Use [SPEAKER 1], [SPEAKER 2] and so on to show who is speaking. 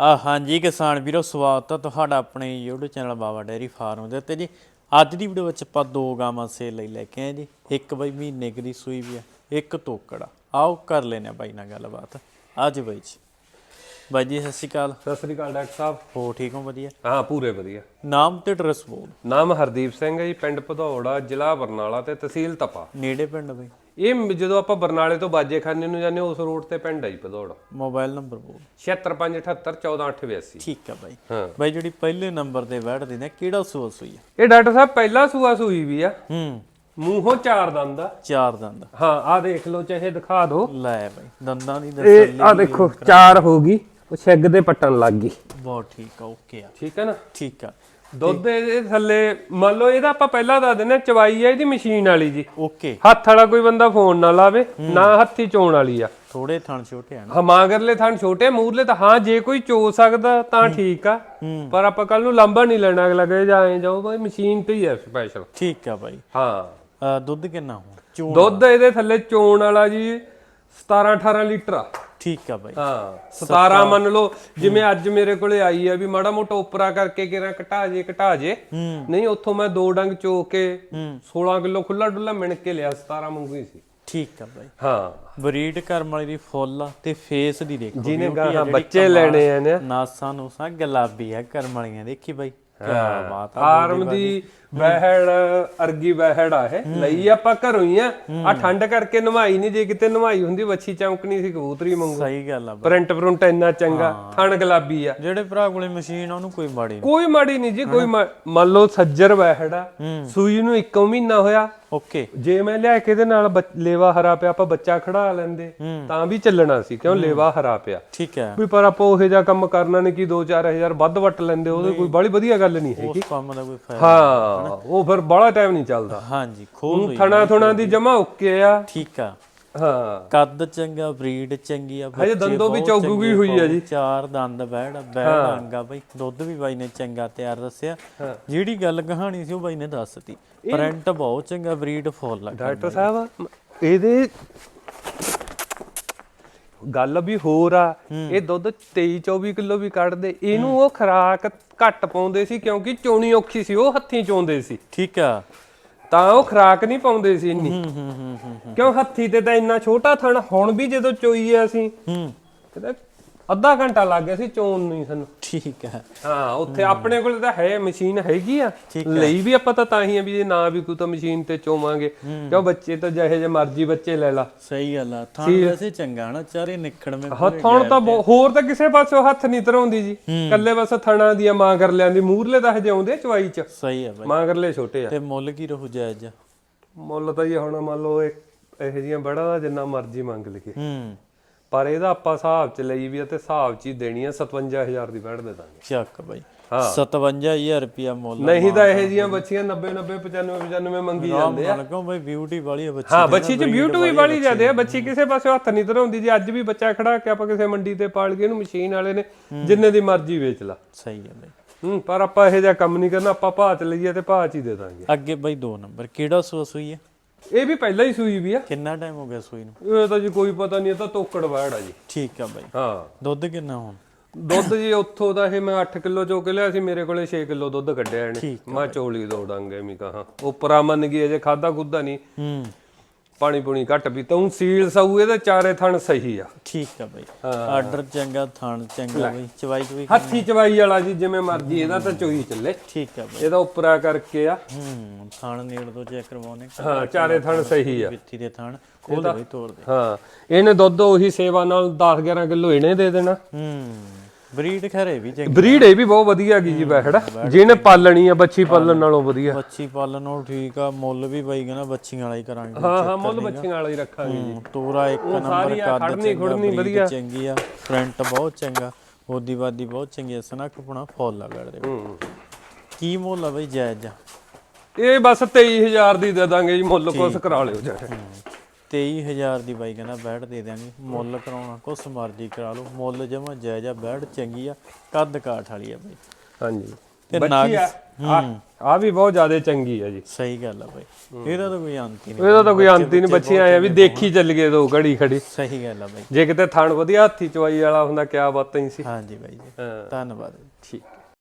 [SPEAKER 1] ਆ ਹਾਂਜੀ ਕਿਸਾਨ ਵੀਰੋ ਸਵਾਗਤ ਹੈ ਤੁਹਾਡਾ ਆਪਣੇ YouTube channel Baba dairy farm ਦੇ ਉੱਤੇ ਜੀ। ਅੱਜ ਦੀ ਵੀਡੀਓ ਵਿੱਚ ਆਪਾਂ ਦੋ ਗਾਵਾਂ ਸੇਲ ਲਈ ਲੈ ਕੇ ਆਏ ਜੀ। ਇੱਕ ਬਈ ਮਹੀਨੇ ਦੀ ਸੂਈ ਵੀ ਆ ਇੱਕ ਤੋਕੜਾ ਆਓ ਕਰ ਲੈਨੇ ਆ ਬਾਈ ਨਾਲ ਗੱਲਬਾਤ। ਅੱਜ ਬਾਈ ਜੀ। ਬਾਈ ਜੀ ਸਤਿ ਸ਼੍ਰੀ ਅਕਾਲ।
[SPEAKER 2] ਸਤਿ ਸ੍ਰੀ ਅਕਾਲ ਡਾਕਟਰ ਸਾਹਿਬ।
[SPEAKER 1] ਹੋ ਠੀਕ ਹੋ? ਵਧੀਆ?
[SPEAKER 2] ਹਾਂ ਪੂਰੇ ਵਧੀਆ।
[SPEAKER 1] ਨਾਮ ਤੇ ਐਡਰੈਸ ਬੋਲ।
[SPEAKER 2] ਨਾਮ ਹਰਦੀਪ ਸਿੰਘ ਹੈ ਜੀ ਪਿੰਡ ਭਦੌੜਾ ਜ਼ਿਲ੍ਹਾ ਬਰਨਾਲਾ ਤੇ ਤਹਿਸੀਲ ਤਪਾ।
[SPEAKER 1] ਨੇੜੇ ਪਿੰਡ ਬਈ।
[SPEAKER 2] ਇਹ ਜਦੋਂ ਆਪਾਂ ਬਰਨਾਲੇ ਤੋਂ ਬਾਜੇਖਾਨੇ ਨੂੰ ਜਾਂਦੇ ਉਸ ਰੋਡ ਤੇ ਪਿੰਡ ਜੀ ਭਦੌੜਾ।
[SPEAKER 1] ਮੋਬਾਈਲ ਨੰਬਰ ਬੋਲ।
[SPEAKER 2] 7658714882
[SPEAKER 1] ਠੀਕ ਆ ਬਾਈ।
[SPEAKER 2] ਹਾਂ।
[SPEAKER 1] ਬਾਈ ਜਿਹੜੀ ਪਹਿਲੇ ਨੰਬਰ ਤੇ ਬੈਠ ਦਿੰਦੇ ਕਿਹੜਾ ਸੂਆ ਸੂਈ ਆ?
[SPEAKER 2] ਇਹ ਡਾਕਟਰ ਸਾਹਿਬ ਪਹਿਲਾ ਸੂਆ ਸੂਈ ਵੀ ਆ।
[SPEAKER 1] ਹੂੰ।
[SPEAKER 2] ਮੂੰਹੋਂ ਚਾਰ ਦੰਦ ਆ।
[SPEAKER 1] ਚਾਰ ਦੰਦ।
[SPEAKER 2] ਹਾਂ ਆ ਦੇਖ ਲਓ ਚਾਹੇ ਦਿਖਾ ਦਿਓ
[SPEAKER 1] ਲੈ ਬਾਈ ਦੰਦਾਂ ਦੀ
[SPEAKER 2] ਇਹ ਆ ਦੇਖੋ ਚਾਰ ਹੋ ਗਈ ਉਹ ਛਿੱਗ ਦੇ ਪੱਟਣ ਲੱਗ ਗਈ।
[SPEAKER 1] ਬਹੁਤ ਠੀਕ ਆ ਓਕੇ ਆ।
[SPEAKER 2] ਠੀਕ ਹੈ ਨਾ?
[SPEAKER 1] ਠੀਕ ਆ।
[SPEAKER 2] ਦੁੱਧ ਇਹਦੇ ਥੱਲੇ ਮੰਨ ਲਓ ਇਹਦਾ ਆਪਾਂ ਪਹਿਲਾਂ ਦੱਸ ਦਿੰਦੇ ਹਾਂ, ਚਵਾਈ ਹੈ ਇਹਦੀ ਮਸ਼ੀਨ ਵਾਲੀ ਜੀ।
[SPEAKER 1] ਓਕੇ।
[SPEAKER 2] ਹੱਥ ਵਾਲਾ ਕੋਈ ਬੰਦਾ ਫੋਨ ਨਾ ਲਾਵੇ ਨਾ ਹੱਥੀ ਚੋਣ ਵਾਲੀ ਆ।
[SPEAKER 1] ਥੋੜੇ ਥਣ ਛੋਟੇ ਆ ਨਾ।
[SPEAKER 2] ਹਾਂ ਮਾਂਗਰਲੇ ਥਣ ਛੋਟੇ ਮੂਰਲੇ ਤਾਂ ਹਾਂ ਜੇ ਕੋਈ ਚੋ ਸਕਦਾ ਤਾਂ ਠੀਕ ਆ। ਪਰ ਆਪਾਂ ਕੱਲ ਨੂੰ ਲੰਬਾ ਨਹੀਂ ਲੈਣਾ ਅਗਲਾ ਕਹੇ ਜਾ ਐਂ ਜਾਓ ਭਾਈ ਮਸ਼ੀਨ ਤੇ ਹੀ ਹੈ ਸਪੈਸ਼ਲ
[SPEAKER 1] ਠੀਕ ਆ ਬਾਈ।
[SPEAKER 2] ਹਾਂ।
[SPEAKER 1] ਅਹ ਦੁੱਧ ਕਿੰਨਾ ਹੋ ਚੂਣ
[SPEAKER 2] ਦੁੱਧ ਇਹਦੇ ਥੱਲੇ ਚੋਣ ਵਾਲਾ ਜੀ 17 18 ਲੀਟਰ ਆ।
[SPEAKER 1] ਠੀਕ ਆ ਬਾਈ।
[SPEAKER 2] ਹਾਂ 17 ਮੰਨ ਲਓ ਜਿਵੇਂ ਅੱਜ ਮੇਰੇ ਕੋਲੇ ਆਈ ਆ ਵੀ ਮਾੜਾ ਮੋਟਾ ਉਪਰਾ ਕਰਕੇ ਕਿਰਾਂ ਘਟਾ ਜੇ ਘਟਾ ਜੇ। ਨਹੀਂ ਉੱਥੋਂ ਮੈਂ ਦੋ ਡੰਗ ਚੋ ਕੇ
[SPEAKER 1] ਹੂੰ।
[SPEAKER 2] 16 ਕਿਲੋ ਖੁੱਲਾ ਡੁੱਲਾ ਮਿਣ ਕੇ ਲਿਆ 17 ਮੰਗੂ ਸੀ।
[SPEAKER 1] ਠੀਕ ਆ ਬਾਈ।
[SPEAKER 2] ਹਾਂ।
[SPEAKER 1] ਬਰੀਡ ਕਰਮ ਵਾਲੀ ਦੀ ਫੁੱਲ ਤੇ ਫੇਸ ਦੀ ਦੇਖੋ
[SPEAKER 2] ਜਿਹਨੇ ਗਾਹਾਂ ਬੱਚੇ ਲੈਣੇ ਆ ਨੇ।
[SPEAKER 1] ਨਾਸਾਂ ਨੂੰ ਸਾ ਗੁਲਾਬੀ ਆ ਕਰਮ ਵਾਲੀਆਂ ਦੇਖੀ ਬਾਈ। ਕੀ ਬਾਤ ਆ
[SPEAKER 2] ਆਰਮ ਦੀ ਵਹਿੜ ਅਰਗੀ ਵਹਿੜ ਆ ਇਹ। ਲਈ ਆਪਾਂ ਘਰੋਂ ਹੀ ਆ। ਆ ਠੰਡ ਕਰਕੇ ਨਵਾਈ ਨਹੀਂ ਜੇ ਕਿਤੇ ਨਵਾਈ ਹੁੰਦੀ ਵੱਛੀ ਚਮਕਣੀ ਸੀ ਕਬੂਤਰੀ ਮੰਗੂ
[SPEAKER 1] ਸਹੀ ਗੱਲ ਆ
[SPEAKER 2] ਪ੍ਰਿੰਟ ਪ੍ਰਿੰਟ ਇੰਨਾ ਚੰਗਾ ਥਣ ਗੁਲਾਬੀ ਆ।
[SPEAKER 1] ਜਿਹੜੇ ਭਰਾ ਕੋਲੇ ਮਸ਼ੀਨ ਆ ਉਹਨੂੰ ਕੋਈ ਮਾੜੀ ਨਹੀਂ।
[SPEAKER 2] ਕੋਈ ਮਾੜੀ ਨਹੀਂ ਜੀ ਕੋਈ ਮੰਨ ਲਓ ਸੱਜਰ ਵਹਿੜ ਆ ਸੂਈ ਨੂੰ ਇੱਕੋ ਮਹੀਨਾ ਹੋਇਆ।
[SPEAKER 1] ਓਕੇ।
[SPEAKER 2] ਜੇ ਮੈਂ ਲਿਆ ਕੇ ਇਹਦੇ ਨਾਲ ਲੇਵਾ ਹਰਾ ਪਿਆ ਆਪਾਂ ਬੱਚਾ ਖੜਾ ਲੈਂਦੇ ਤਾਂ ਵੀ ਚੱਲਣਾ ਸੀ ਕਿਉਂ? ਲੇਵਾ ਹਰਾ ਪਿਆ।
[SPEAKER 1] ਠੀਕ ਹੈ।
[SPEAKER 2] ਵੀ ਪਰ ਆਪਾਂ ਉਹੇ ਜਿਹਾ ਕੰਮ ਕਰਨਾ ਨਹੀਂ ਕਿ 2-4000 ਵੱਧ ਵੱਟ ਲੈਂਦੇ ਉਹਦੇ ਕੋਈ ਬੜੀ ਵਧੀਆ ਗੱਲ ਨਹੀਂ ਹੈਗੀ।
[SPEAKER 1] ਉਸ ਕੰਮ ਦਾ ਕੋਈ ਫਾਇਦਾ
[SPEAKER 2] ਹਾਂ। ਉਹ ਫਿਰ ਬੜਾ ਟਾਈਮ ਨਹੀਂ ਚੱਲਦਾ।
[SPEAKER 1] ਹਾਂਜੀ ਖੋਲ ਲਈ
[SPEAKER 2] ਥਣਾ ਥੁਣਾ ਦੀ ਜਮਾ ਓਕੇ ਆ।
[SPEAKER 1] ਠੀਕ ਆ।
[SPEAKER 2] ਹਾਂ।
[SPEAKER 1] ਕੱਦ ਚੰਗਾ ਬਰੀਡ ਚੰਗੀ ਆ
[SPEAKER 2] ਹਜੇ ਦੰਦੋਂ ਵੀ ਚੌਗੂਗੀ
[SPEAKER 1] ਚੰਗੇ
[SPEAKER 2] ਹੋਈ ਆ ਜੀ।
[SPEAKER 1] ਚਾਰ ਦੰਦ ਬੈੜ ਬੈੜ ਅੰਗਾ ਬਾਈ। ਦੁੱਧ ਵੀ ਬਾਈ ਨੇ ਚੰਗਾ ਤਿਆਰ ਦੱਸਿਆ। ਜਿਹੜੀ ਗੱਲ ਕਹਾਣੀ ਸੀ ਉਹ ਬਾਈ ਨੇ ਦੱਸਤੀ। ਪ੍ਰਿੰਟ ਬਹੁਤ ਚੰਗਾ ਬਰੀਡ ਫੁੱਲ ਲੱਗਾ
[SPEAKER 2] ਡਾਕਟਰ ਸਾਹਿਬ ਇਹਦੇ ਗੱਲ ਵੀ ਹੋਰ ਆ ਇਹ ਦੁੱਧ 23 24 ਕਿਲੋ ਵੀ ਕੱਢਦੇ ਇਹਨੂੰ ਉਹ ਖਰਾਕ ਘੱਟ ਪਾਉਂਦੇ ਸੀ ਕਿਉਂਕਿ ਚੋਣੀ ਔਖੀ ਸੀ ਉਹ ਹੱਥੀਂ ਚੋਂਦੇ ਸੀ।
[SPEAKER 1] ਠੀਕ ਆ।
[SPEAKER 2] ਤਾਂ ਉਹ ਖਰਾਕ ਨਹੀਂ ਪਾਉਂਦੇ ਸੀ ਇੰਨੀ।
[SPEAKER 1] ਹੂੰ ਹੂੰ ਹੂੰ ਹੂੰ
[SPEAKER 2] ਕਿਉਂ ਹੱਥੀ ਤੇ ਤਾਂ ਇੰਨਾ ਛੋਟਾ ਥਣ ਹੁਣ ਵੀ ਜਦੋਂ ਚੋਈ ਆ ਅਸੀਂ
[SPEAKER 1] ਹੂੰ।
[SPEAKER 2] ਕਿਤੇ ਅੱਧਾ ਘੰਟਾ ਲੱਗ ਗਿਆ ਸੀ ਚੋਣ ਨੂੰ ਹੀ ਸਾਨੂੰ।
[SPEAKER 1] ਠੀਕ ਆ
[SPEAKER 2] ਹਾਂ ਉੱਥੇ ਆਪਣੇ ਕੋਲ ਤਾਂ ਹੈ ਮਸ਼ੀਨ ਹੈਗੀ ਆ। ਲਈ ਵੀ ਆਪਾਂ ਤਾਂ ਤਾਂ ਹੀ ਆ ਵੀ ਜੇ ਨਾ ਵੀ ਕੋਈ ਤਾਂ ਮਸ਼ੀਨ ਤੇ ਚੋਵਾਂਗੇ। ਕਿਉਂ ਬੱਚੇ ਤਾਂ ਜਿਹੇ ਜੇ ਮਰਜ਼ੀ ਬੱਚੇ ਲੈ ਲਾ।
[SPEAKER 1] ਸਹੀ ਗੱਲ ਆ ਥਾਂ ਵੈਸੇ ਚੰਗਾ ਨਾ ਚਾਰੇ ਨਿਖੜਵੇਂ
[SPEAKER 2] ਹੱਥੋਂ ਤਾਂ ਹੋਰ ਤਾਂ ਕਿਸੇ ਪਾਸੋਂ ਹੱਥ ਨਹੀਂ ਧਰਾਉਂਦੀ ਜੀ। ਕੱਲੇ ਬਸ ਥਣਾ ਦੀਆਂ ਮਾਂ ਕਰ ਲਿਆਂਦੀ ਮੂਰਲੇ ਤਾਂ ਹਜੇ ਆਉਂਦੇ ਚਵਾਈ ਚ।
[SPEAKER 1] ਸਹੀ ਆ ਬਾਈ।
[SPEAKER 2] ਮਾਂ ਕਰਲੇ ਛੋਟੇ ਆ।
[SPEAKER 1] ਤੇ ਮੁੱਲ ਕੀ ਰਹੂ ਜਾਇਜ਼?
[SPEAKER 2] ਮੁੱਲ ਤਾਂ ਜੀ ਹੁਣ ਮੰਨ ਲਓ ਇਹ ਇਹੋ ਜੀਆਂ ਬੜਾ ਦਾ ਜਿੰਨਾ ਮਰਜ਼ੀ ਮੰਗ ਲਈਏ।
[SPEAKER 1] ਹੂੰ।
[SPEAKER 2] ਪਰ ਇਹਦਾ ਆਪਾਂ ਹਿਸਾਬ ਚ ਲਈ ਵੀ ਆ ਤੇ ਹਿਸਾਬ ਚ ਹੀ ਦੇਣੀ ਆ 57000 ਦੀ ਬੈਠ ਦੇ ਦਾਂਗੇ।
[SPEAKER 1] ਚੱਕ ਬਾਈ। 57000 ਰੁਪਿਆ ਮੁੱਲ
[SPEAKER 2] ਨਹੀਂ ਤਾਂ ਇਹੋ ਜੀਆਂ ਬੱਚੀਆਂ 90 90 95 95 ਮੰਗੀ ਜਾਂਦੇ ਆ।
[SPEAKER 1] ਕਿਉਂ ਬਾਈ ਬਿਊਟੀ ਵਾਲੀ ਆ ਬੱਚੀ
[SPEAKER 2] ਹਾਂ ਬੱਚੀ ਚ ਬਿਊਟੀ ਵੀ ਵਾਲੀ ਜਾਂਦੇ ਆ। ਬੱਚੀ ਕਿਸੇ ਪਾਸੇ ਹੱਥ ਨਹੀਂ ਧਰਾਉਂਦੀ ਜੇ ਅੱਜ ਵੀ ਬੱਚਾ ਖੜਾ ਕੇ ਆਪਾਂ ਕਿਸੇ ਮੰਡੀ ਤੇ ਪਾਲ ਕੇ ਇਹਨੂੰ ਮਸ਼ੀਨ ਵਾਲੇ ਨੇ ਜਿੰਨੇ ਦੀ ਮਰਜ਼ੀ ਵੇਚ ਲਾ।
[SPEAKER 1] ਸਹੀ ਆ ਬਾਈ।
[SPEAKER 2] ਹੂੰ ਪਰ ਆਪਾਂ ਇਹੋ ਜਿਹਾ ਕੰਮ ਨਹੀਂ ਕਰਨਾ ਆਪਾਂ ਭਾਅ ਚ ਲਈਏ ਤੇ ਭਾਅ ਚ ਹੀ ਦੇ ਦਾਂਗੇ।
[SPEAKER 1] ਅੱਗੇ ਬਾਈ ਦੋ ਨੰਬਰ ਕਿਹੜਾ ਸੂਆ ਸੂਈ ਹੈ
[SPEAKER 2] ਇਹ ਵੀ ਪਹਿਲਾਂ ਹੀ ਸੂਈ ਵੀ ਆ।
[SPEAKER 1] ਕਿੰਨਾ ਟਾਈਮ ਹੋ ਗਿਆ ਸੂਈ ਨੂੰ?
[SPEAKER 2] ਇਹ ਤਾਂ ਜੀ ਕੋਈ ਪਤਾ ਨਹੀਂ ਇਹ ਤਾਂ ਤੋਕੜ ਵੜ ਆ ਜੀ।
[SPEAKER 1] ਠੀਕ ਆ ਬਾਈ।
[SPEAKER 2] ਹਾਂ।
[SPEAKER 1] ਦੁੱਧ ਕਿੰਨਾ ਹੁਣ?
[SPEAKER 2] ਦੁੱਧ ਜੀ ਉੱਥੋਂ ਦਾ ਇਹ ਮੈਂ 8 ਕਿਲੋ ਚੋ ਕੇ ਲਿਆ ਸੀ ਮੇਰੇ ਕੋਲੇ 6 ਕਿਲੋ ਦੁੱਧ ਕੱਢਿਆ ਇਹਨੇ। ਮੈਂ ਚੋਲੀ ਦੋ ਡਾਂਗੇ ਮੀ ਕਹਾ ਉਪਰਾ ਮੰਨ ਗਈ ਅਜੇ ਖਾਦਾ ਖੁੱਦਾ ਨਹੀਂ।
[SPEAKER 1] ਹੂੰ।
[SPEAKER 2] ਪਾਣੀ ਪੂਣੀ ਘੱਟ ਪੀਤਾ ਹੁਣ ਸੀਲ ਸਊ ਇਹਦੇ ਚਾਰੇ ਥਣ ਸਹੀ ਆ।
[SPEAKER 1] ਠੀਕ ਆ ਬਾਈ। ਆਰਡਰ ਚੰਗਾ ਥਾਣ ਚੰਗਾ ਬਾਈ ਚਵਾਈ ਚਵਾਈ
[SPEAKER 2] ਹੱਥੀ ਚਵਾਈ ਵਾਲਾ ਜੀ ਜਿਵੇਂ ਮਰਜ਼ੀ ਇਹਦਾ ਤਾਂ ਚੋਈ ਚੱਲੇ।
[SPEAKER 1] ਠੀਕ ਆ ਬਾਈ।
[SPEAKER 2] ਇਹਦਾ ਉਪਰਾ ਕਰਕੇ ਆ।
[SPEAKER 1] ਹੂੰ ਥਾਣ ਨੇੜ ਤੋਂ ਚੈੱਕ ਕਰਵਾਉਣੇ।
[SPEAKER 2] ਹਾਂ ਚਾਰੇ ਥਣ ਸਹੀ ਆ।
[SPEAKER 1] ਵਿੱਥੀ ਦੇ ਥਾਣ ਖੋਲ ਦੇ ਬਾਈ ਤੋੜ ਦੇ।
[SPEAKER 2] ਹਾਂ ਇਹਨੇ ਦੁੱਧ ਉਹੀ ਸੇਵਾ ਨਾਲ 10 11 ਕਿਲੋ ਇਹਨੇ ਦੇ ਦੇਣਾ।
[SPEAKER 1] ਹੂੰ। ਬਰੀਡ ਖਰੇ ਵੀ ਚੰਗੀ
[SPEAKER 2] ਬਰੀਡ ਇਹ ਵੀ ਬਹੁਤ ਵਧੀਆ ਗਈ ਜੀ ਬੈਠੜਾ ਜਿਹਨੇ ਪਾਲਣੀ ਆ ਬੱਚੀ ਪਾਲਣ ਨਾਲੋਂ ਵਧੀਆ।
[SPEAKER 1] ਬੱਚੀ ਪਾਲਣ ਨੂੰ ਠੀਕ ਆ ਮੁੱਲ ਵੀ ਬਾਈ ਕਹਿੰਦਾ ਬੱਚੀਆਂ ਵਾਲਾ ਹੀ ਕਰਾਂਗੇ
[SPEAKER 2] ਹਾਂ ਹਾਂ ਮੁੱਲ ਬੱਚੀਆਂ ਵਾਲਾ ਹੀ ਰੱਖਾਂਗੇ ਜੀ।
[SPEAKER 1] ਤੋਰਾ ਇੱਕ ਨੰਬਰ
[SPEAKER 2] ਆ,
[SPEAKER 1] ਕੱਦ
[SPEAKER 2] ਖੜਨੀ, ਵਧੀਆ।
[SPEAKER 1] ਚੰਗੀ ਆ ਫਰੰਟ ਬਹੁਤ ਚੰਗਾ ਹੋਦੀ ਵਾਦੀ ਬਹੁਤ ਚੰਗੀ ਆ ਸਨਕ ਪੁਣਾ ਫੁੱਲ ਆ ਗੜਦੇ
[SPEAKER 2] ਹੂੰ।
[SPEAKER 1] ਕੀ ਮੁੱਲ ਆ ਬਈ ਜਾਇਜ਼? ਆ
[SPEAKER 2] ਇਹ ਬਸ 23000 ਦੀ ਦੇ ਦਾਂਗੇ ਜੀ ਮੁੱਲ ਕੁਛ ਕਰਾ ਲਿਓ ਜੀ
[SPEAKER 1] 23000 ਦੀ ਬਾਈ ਕਹਿੰਦਾ ਬੈਠ ਦੇ ਦਿਆਂਗੇ। ਮੁੱਲ ਕਰਾਉਣਾ ਕੁਛ ਮਰਜ਼ੀ ਕਰਾ ਲਓ। ਮੁੱਲ ਜਮਾ ਜਾਇਜ਼ ਆ ਬੈਠ ਚੰਗੀ ਆ ਕੱਦ ਕਾਠ ਵਾਲੀ ਆ ਬਾਈ।
[SPEAKER 2] ਹਾਂਜੀ।
[SPEAKER 1] ਤੇ
[SPEAKER 2] ਬੱਚੀ
[SPEAKER 1] ਨਾਗ
[SPEAKER 2] ਆ ਆ ਵੀ ਬਹੁਤ ਜ਼ਿਆਦਾ ਚੰਗੀ ਆ ਜੀ।
[SPEAKER 1] ਸਹੀ ਗੱਲ ਆ ਬਾਈ। ਇਹਦਾ ਤਾਂ ਕੋਈ ਅੰਤ ਹੀ ਨਹੀਂ।
[SPEAKER 2] ਇਹਦਾ ਤਾਂ ਕੋਈ ਅੰਤ ਹੀ ਨਹੀਂ ਬੱਚੀਆਂ ਆਇਆ ਵੀ ਦੇਖੀ ਚੱਲ ਗਏ ਦੋ ਘੜੀ ਖੜੀ।
[SPEAKER 1] ਸਹੀ ਗੱਲ ਆ ਬਾਈ।
[SPEAKER 2] ਜੇ ਕਿਤੇ ਥਣ ਵਧੀਆ ਹੱਥੀ ਚਵਾਈ ਵਾਲਾ ਹੁੰਦਾ ਕਿਆ ਬਾਤਾਂ ਹੀ ਸੀ।
[SPEAKER 1] ਹਾਂਜੀ ਬਾਈ ਜੀ। ਧੰਨਵਾਦ।
[SPEAKER 2] ਠੀਕ।